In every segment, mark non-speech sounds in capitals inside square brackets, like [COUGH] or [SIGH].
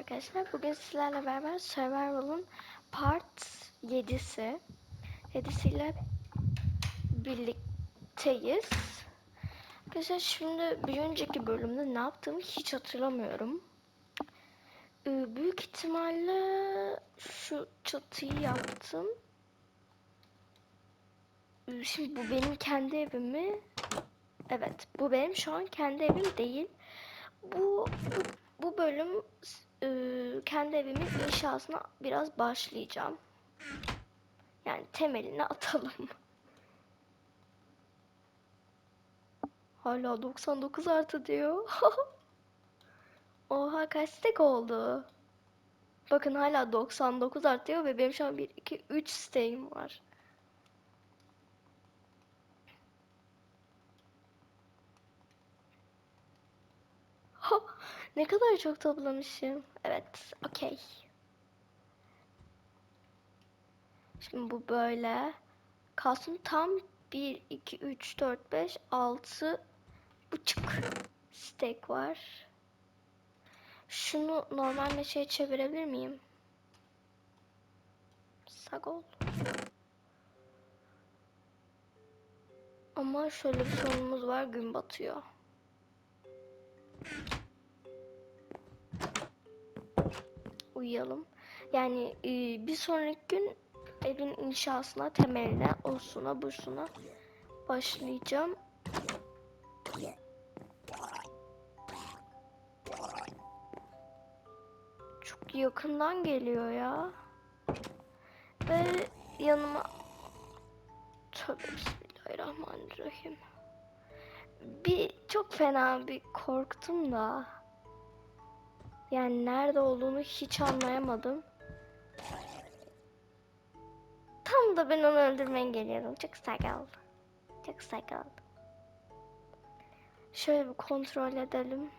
arkadaşlar. Bugün sizlerle beraber Survival'ın part 7'si 7'siyle birlikteyiz. Arkadaşlar şimdi bir önceki bölümde ne yaptığımı hiç hatırlamıyorum. Ee, büyük ihtimalle şu çatıyı yaptım. Ee, Şimdi bu benim kendi evim mi? Evet, bu benim şu an kendi evim değil. Bu, bu, bu bölüm kendi evimin inşasına biraz başlayacağım. Yani temelini [LAUGHS] atalım. Hala 99 artı diyor. [LAUGHS] Oha kaç stek oldu? Bakın hala 99 artıyor ve benim şu an 1, 2, 3 steğim var. Ha, ne kadar çok toplamışım. Evet, okey. Şimdi bu böyle. Kalsın tam 1, 2, 3, 4, 5, 6 buçuk steak var. Şunu normal meşeye çevirebilir miyim? Sagol. Ama şöyle bir sorunumuz var. Gün batıyor. Uyuyalım. Yani e, bir sonraki gün evin inşasına, temeline, osuna, busuna başlayacağım. Çok yakından geliyor ya. Ve yanıma Tövbe bismillahirrahmanirrahim. Bir çok fena bir korktum da. Yani nerede olduğunu hiç anlayamadım. Tam da ben onu öldürmeye geliyordum. Çok sakal. Çok sakal. Şöyle bir kontrol edelim.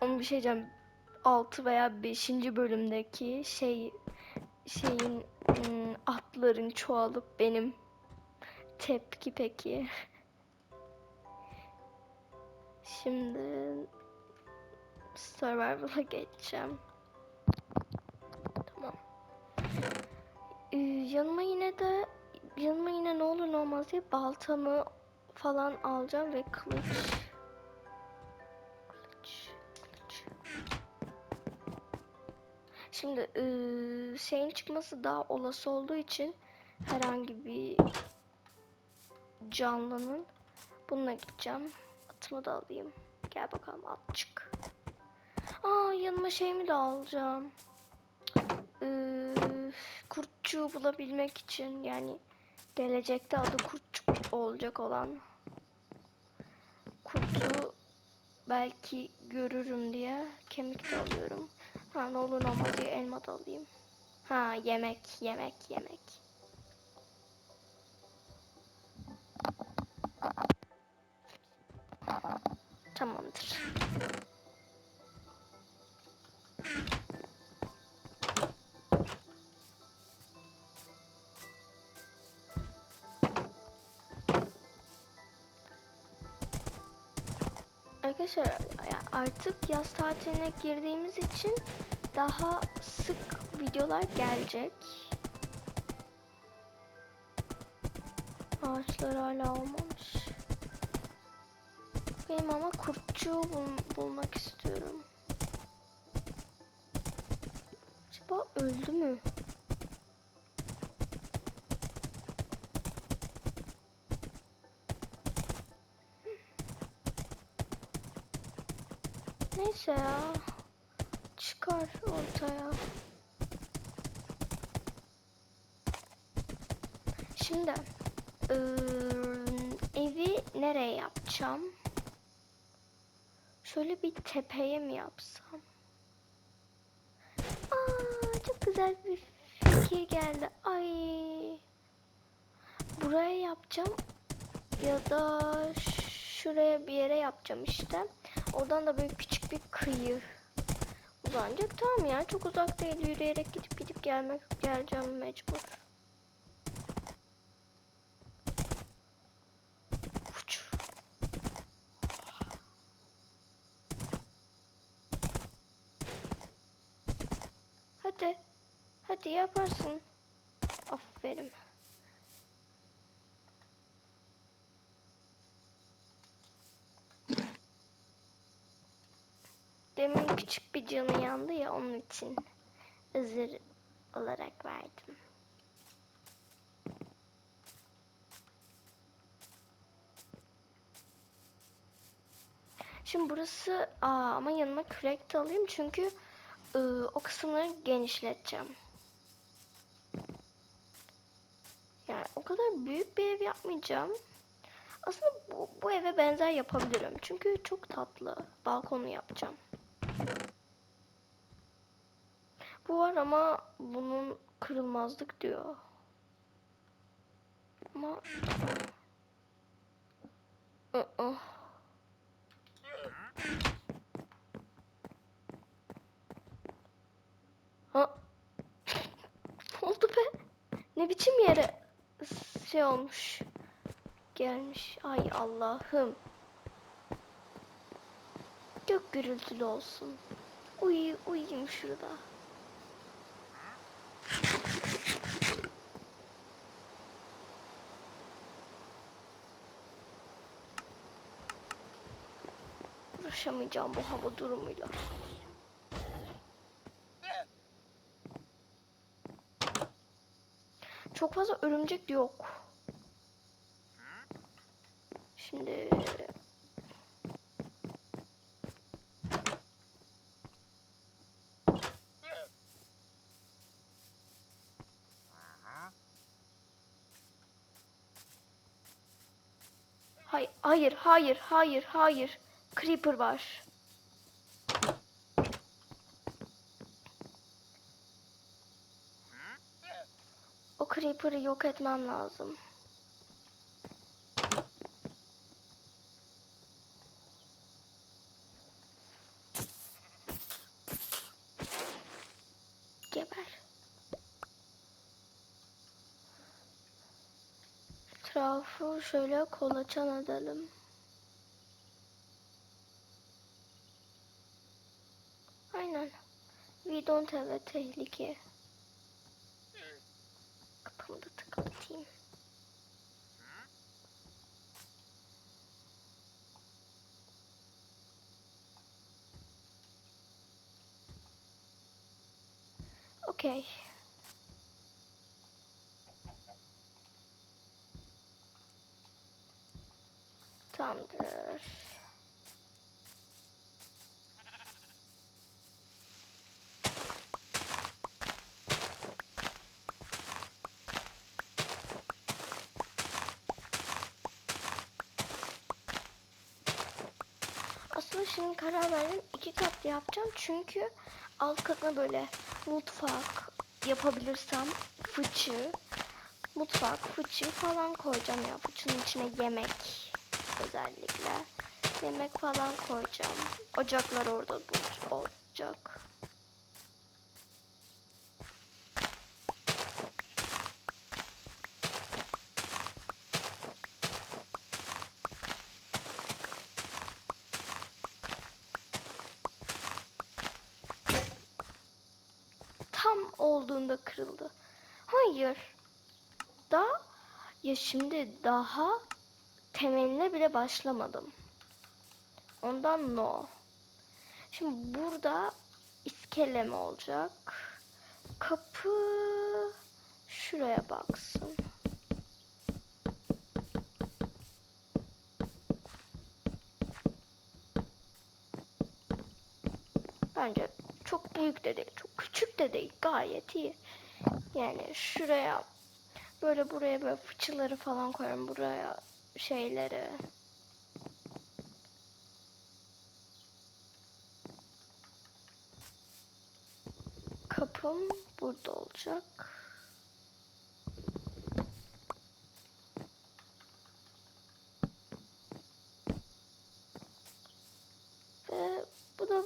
Ama bir şey diyeceğim. 6 veya 5. bölümdeki şey şeyin ım, atların çoğalıp benim tepki peki. [LAUGHS] Şimdi Survival'a geçeceğim. Tamam. Ee, yanıma yine de yanıma yine ne olur ne olmaz diye baltamı falan alacağım ve kılıç. Kılıç. Kılıç. Şimdi ee, şeyin çıkması daha olası olduğu için herhangi bir canlının bununla gideceğim. Atımı da alayım. Gel bakalım at çık. Aa yanıma şeyimi de alacağım. Ee, kurtçuğu bulabilmek için yani gelecekte adı kurtçuk olacak olan kurtu belki görürüm diye kemik de alıyorum. Ha ne olur olmaz diye elma da alayım. Ha yemek yemek yemek. Tamamdır. Arkadaşlar artık yaz tatiline girdiğimiz için daha sık videolar gelecek. Ağaçlar hala olmamış. Benim ama kurtçuğu bul- bulmak istiyorum. Acaba öldü mü? Neyse ya. Çıkar ortaya. Şimdi eee, evi nereye yapacağım? Şöyle bir tepeye mi yapsam? Aa, çok güzel bir fikir geldi. Ay. Buraya yapacağım ya da şuraya bir yere yapacağım işte. Oradan da böyle küçük bir kıyı uzanacak. Tamam ya çok uzak değil. Yürüyerek gidip gidip gelmek geleceğim mecbur. Uç. Hadi. Hadi yaparsın. Aferin. Demin küçük bir canı yandı ya onun için özür olarak verdim. Şimdi burası aa, ama yanıma kürek de alayım çünkü ıı, o kısımları genişleteceğim. Yani o kadar büyük bir ev yapmayacağım. Aslında bu, bu eve benzer yapabilirim. Çünkü çok tatlı. Balkonu yapacağım. Bu var ama bunun kırılmazlık diyor. Ama ı Ha. [LAUGHS] Ne oldu be? Ne biçim yere şey olmuş. Gelmiş. Ay Allah'ım. Gök gürültülü olsun. Uyu, uyuyayım şurada. Uğraşamayacağım bu hava durumuyla. Çok fazla örümcek yok. Şimdi Hayır, hayır, hayır, hayır, hayır. Creeper var. O Creeper'ı yok etmem lazım. Geber. Etrafı şöyle kolaçan edelim. Aynen. We don't have a tehlike. Okey. Tamamdır. Aslında şimdi karar verdim. iki katlı yapacağım. Çünkü alt katına böyle mutfak yapabilirsem fıçı, mutfak, fıçı falan koyacağım ya. Fıçının içine yemek özellikle. Yemek falan koyacağım. Ocaklar orada olacak. Tam olduğunda kırıldı. Hayır. Da ya şimdi daha temeline bile başlamadım. Ondan no. Şimdi burada iskelem olacak. Kapı şuraya baksın. Bence çok büyük de değil, çok küçük de değil. Gayet iyi. Yani şuraya böyle buraya böyle fıçıları falan koyarım. Buraya şeyleri. Kapım burada olacak.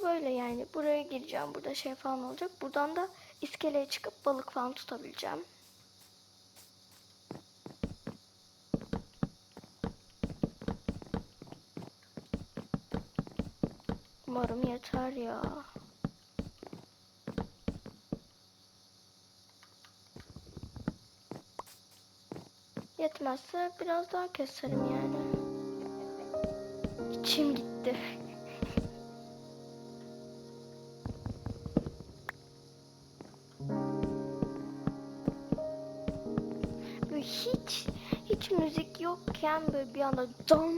Böyle yani. Buraya gireceğim. Burada şey falan olacak. Buradan da iskeleye çıkıp balık falan tutabileceğim. Yeter ya. Yetmezse biraz daha keserim yani. İçim gitti. [LAUGHS] hiç hiç müzik yokken böyle bir anda dam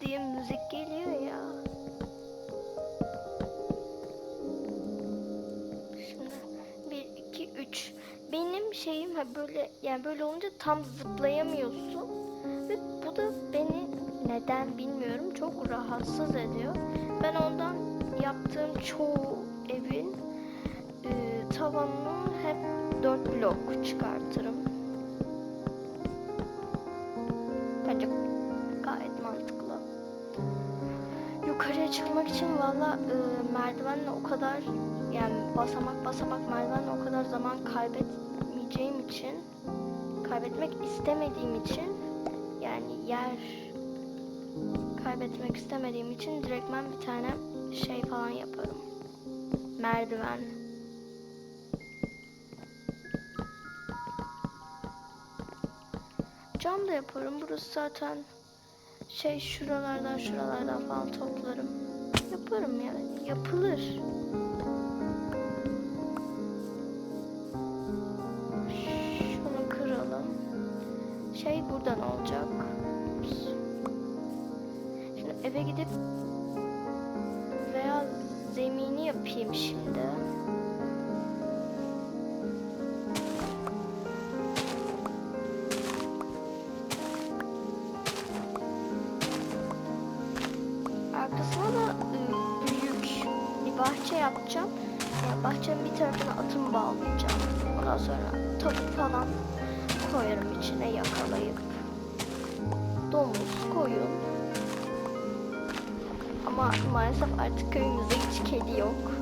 diye müzik geliyor ya. Benim şeyim ha böyle yani böyle olunca tam zıplayamıyorsun ve bu da beni neden bilmiyorum çok rahatsız ediyor. Ben ondan yaptığım çoğu evin e, tavanını hep 4 blok çıkartırım. Bence gayet mantıklı. Yukarıya çıkmak için valla e, merdivenle o kadar basamak basamak merdivenle o kadar zaman kaybetmeyeceğim için kaybetmek istemediğim için yani yer kaybetmek istemediğim için direktmen bir tane şey falan yaparım. Merdiven. Cam da yaparım. Burası zaten şey şuralardan şuralardan falan toplarım. Yaparım yani. Yapılır. Buradan olacak. Şimdi eve gidip veya zemini yapayım şimdi. Arkasına da e, büyük bir bahçe yapacağım. Yani bahçenin bir tarafına atımı bağlayacağım. Ondan sonra tavuk falan koyarım içine yakalayıp. Domuz, koyun. Ama maalesef artık köyümüzde hiç kedi yok.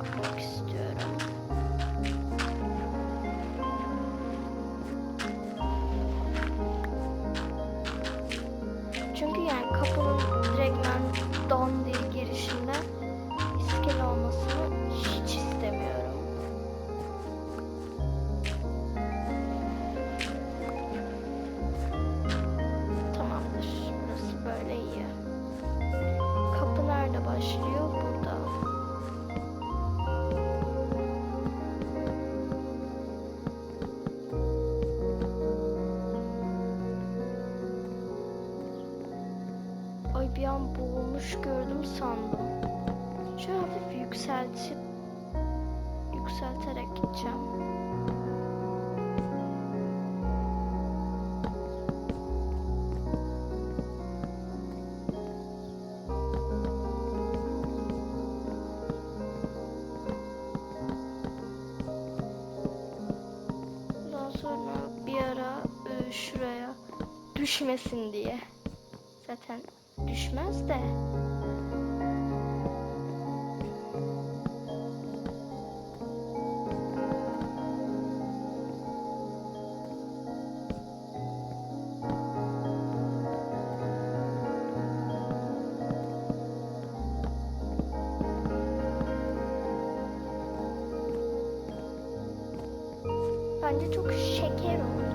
Yapmak istiyorum. Ay bir an boğulmuş gördüm sandım. Şöyle hafif yükseltip yükselterek gideceğim. Sonra bir ara e, şuraya düşmesin diye. Zaten düşmez de. Bence çok şeker oldu.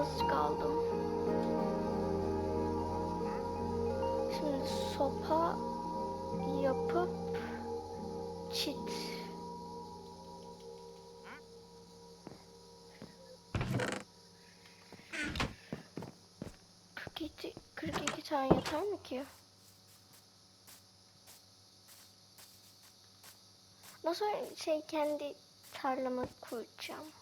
az kaldım. Şimdi sopa yapıp çit. Kırk iki, tane yeter mi ki? Nasıl şey kendi tarlamı kuracağım?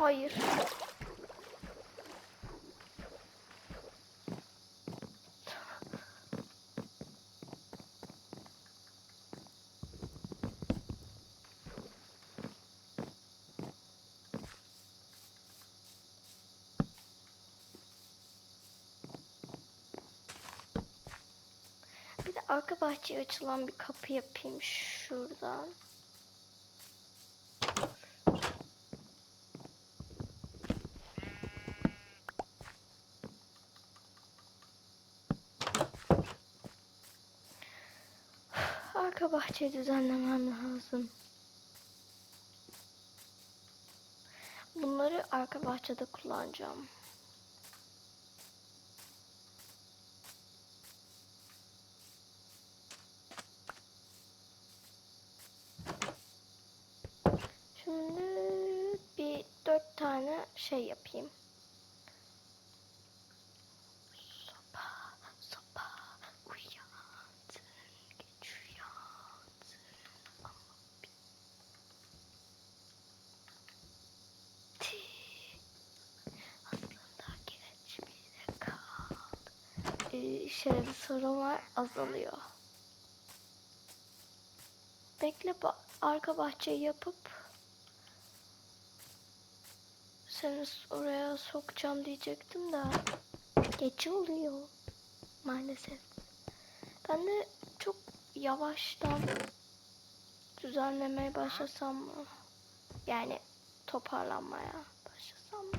Hayır. Bir de arka bahçeye açılan bir kapı yapayım şuradan. Bahçeyi düzenlemem lazım. Bunları arka bahçede kullanacağım. Şimdi bir dört tane şey yapayım. Sopa, sopa, uyandın, geç uyandın ama bitti. Aslında geç bile kaldı. Ee, şöyle bir sorun var, azalıyor. Bekle, arka bahçeyi yapıp seni oraya sokacağım diyecektim de geç oluyor maalesef. Ben de çok yavaştan düzenlemeye başlasam mı? Yani toparlanmaya başlasam mı?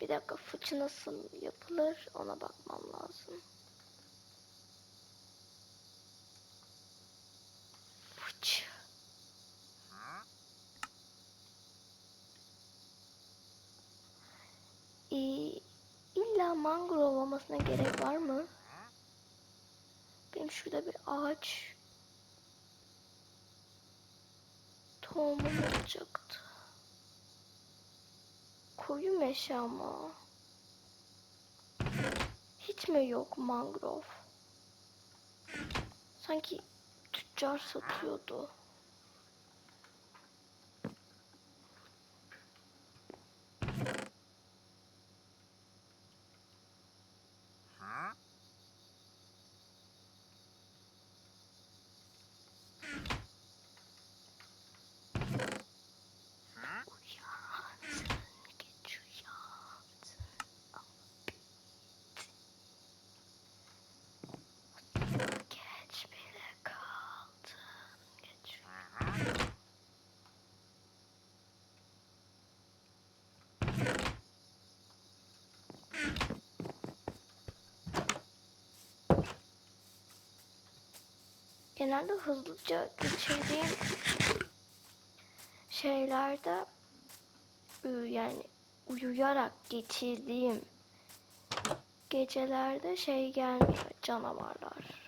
Bir fıçı nasıl yapılır ona bakmam lazım. Fıçı. Ee, illa mangrove olmasına gerek var mı? Benim şurada bir ağaç tohumum olacaktı. Koyu meşe ama. Hiç mi yok mangrove? Sanki tüccar satıyordu. Uyandın, geç uyandın ama bitti. Geç bile kaldın, geç uyandın. Genelde hızlıca geçirdiğim şeylerde ıı, yani uyuyarak geçirdiğim gecelerde şey gelmiyor canavarlar.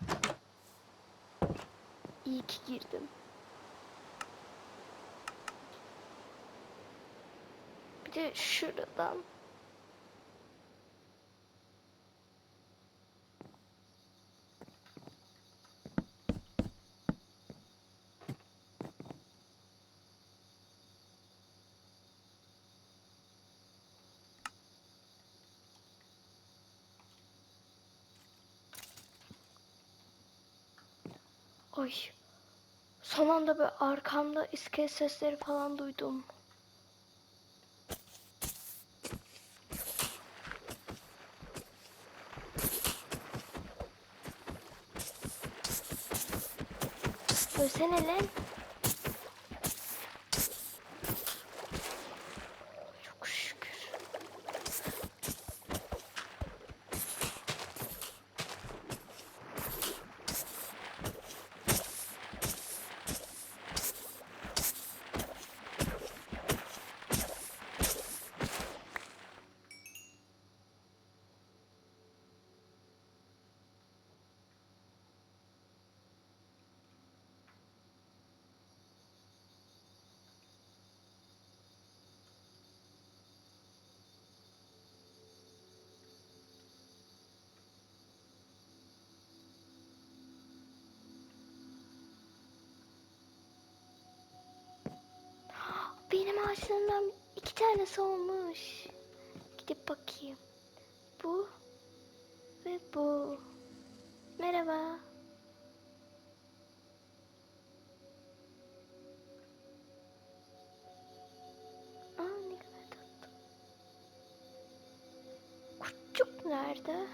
İyi ki girdim. Bir de şuradan Ay. Son anda böyle arkamda iskelet sesleri falan duydum. Ölsene lan. Benim ağaçlarımdan iki tanesi olmuş. Gidip bakayım. Bu ve bu. Merhaba. Aa ne kadar tatlı. Kurtçuk nerede?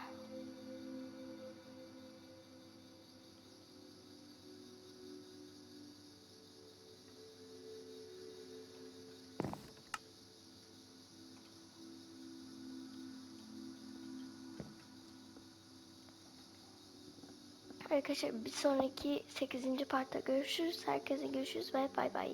Arkadaşlar bir sonraki 8. partta görüşürüz. Herkese görüşürüz ve bay bay.